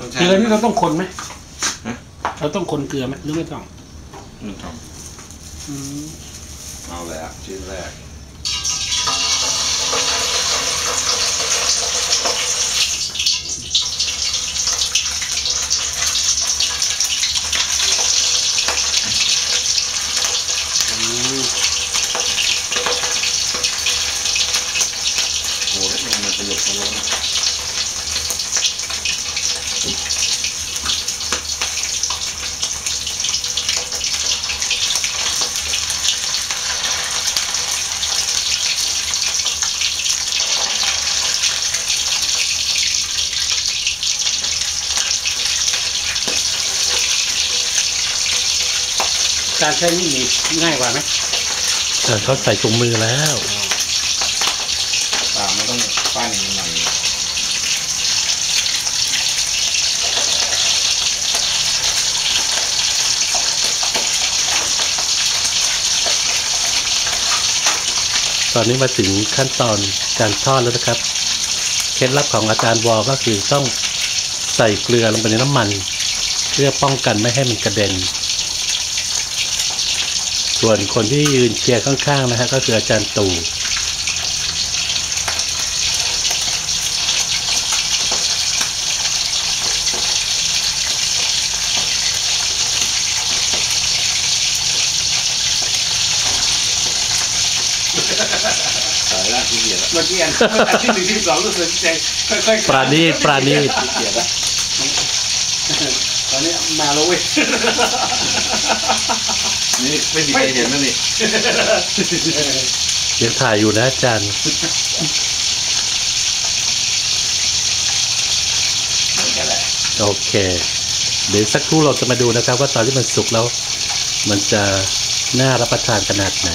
ต้องใช้เกลือนี่เราต้องคนไหมฮะเราต้องคนเกลือไหมหรือไม่ต้องอืมครับอืมเอาแล้วชิ้นแรกอืมโอ้ยมันจะหลุดมาแล้วนะ การใช้มีดนี่ง่ายกว่าไหมแต่เขาใส่ถุงมือแล้วตาไม่ต้องปั้นมันหน่อยตอนนี้มาถึงขั้นตอนการทอดแล้วนะครับ เคล็ดลับของอาจารย์วอก็คือต้องใส่เกลือลงไปในน้ำมัน เพื่อป้องกันไม่ให้มันกระเด็น ส่วนคนที่ยืนเชียร์ข้างๆนะฮะก็คืออาจารย์ตู่สายล่างที่เหยียดแล้วเมื่อกี้อันอันที่หนึ่งที่สองรู้สึกใจค่อยๆปราณีตปราณีตที่เหยียดแล้วตอนนี้มาแล้วเว้ย นี่ไม่มีใครเห็นนะนี่ยังถ่ายอยู่นะอาจารย์เหมือนกันโอเค เดี๋ยวสักครู่เราจะมาดูนะครับ ว่าตอนที่มันสุกแล้ว มันจะน่ารับประทานขนาดไหน